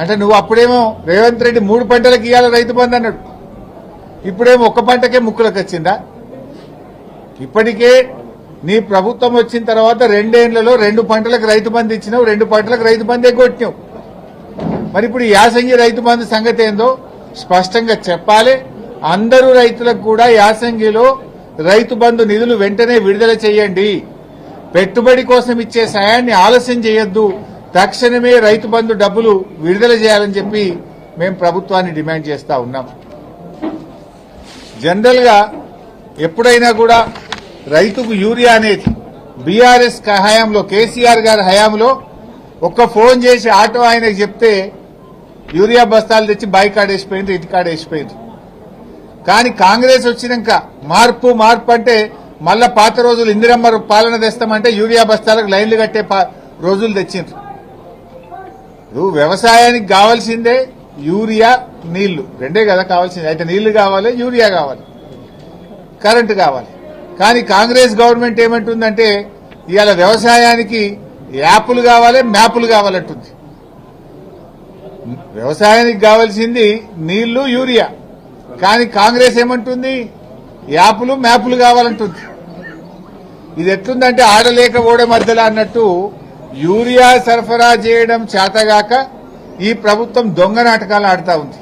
అంటే నువ్వు అప్పుడేమో రేవంత్ రెడ్డి మూడు పంటలకు ఇవ్వాలి రైతు బంధు అన్నాడు. ఇప్పుడేమో ఒక్క పంటకే ముక్కులకు వచ్చిందా? ఇప్పటికే నీ ప్రభుత్వం వచ్చిన తర్వాత రెండేళ్ళలో రెండు పంటలకు రైతు బంధు ఇచ్చినావు రెండు పంటలకు రైతు బంధే కొట్టినావు. మరి ఇప్పుడు యాసంగి రైతు బంధు సంగతి ఏందో స్పష్టంగా చెప్పాలి. అందరూ రైతులకు కూడా యాసంగిలో రైతు బంధు నిధులు వెంటనే విడుదల చేయండి. పెట్టుబడి కోసం ఇచ్చే సాయాన్ని ఆలస్యం చేయొద్దు. తక్షణమే రైతు బంధు డబ్బులు విడుదల చేయాలని చెప్పి మేము ప్రభుత్వాన్ని డిమాండ్ చేస్తా ఉన్నాం. జనరల్గా ఎప్పుడైనా కూడా రైతుకు యూరియా అనేది బీఆర్ఎస్ హయాంలో కేసీఆర్ గారి హయాంలో ఒక్క ఫోన్ చేసి ఆటో ఆయనకు చెప్తే యూరియా బస్తాలు తెచ్చి బాయ్ కార్డ్ వేసిపోయింది ఇటు వేసిపోయింది కానీ కాంగ్రెస్ వచ్చినాక మార్పు మార్పు అంటే మళ్ళా పాత రోజులు ఇందిరమ్మ పాలన తెస్తామంటే యూరియా బస్తాలకు లైన్లు కట్టే రోజులు తెచ్చిండ్రు. ఇప్పుడు వ్యవసాయానికి కావాల్సిందే యూరియా నీళ్ళు. రెండే కదా కావాల్సింది. అయితే నీళ్ళు కావాలి యూరియా కావాలి. కరెంటు కావాలి. కానీ కాంగ్రెస్ గవర్నమెంట్ ఏమంటుందంటే ఇవాళ వ్యవసాయానికి యాప్లు కావాలి మ్యాపులు కావాలంటుంది. వ్యవసాయానికి కావాల్సింది నీళ్ళు యూరియా. కానీ కాంగ్రెస్ ఏమంటుంది? యాప్లు మ్యాపులు కావాలంటుంది. ఇది ఎట్లుందంటే ఆడలేక ఓడ మధ్యలో అన్నట్టు యూరియా సరఫరా చేయడం చేతగాక ఈ ప్రభుత్వం దొంగ నాటకాలు ఆడుతా ఉంది.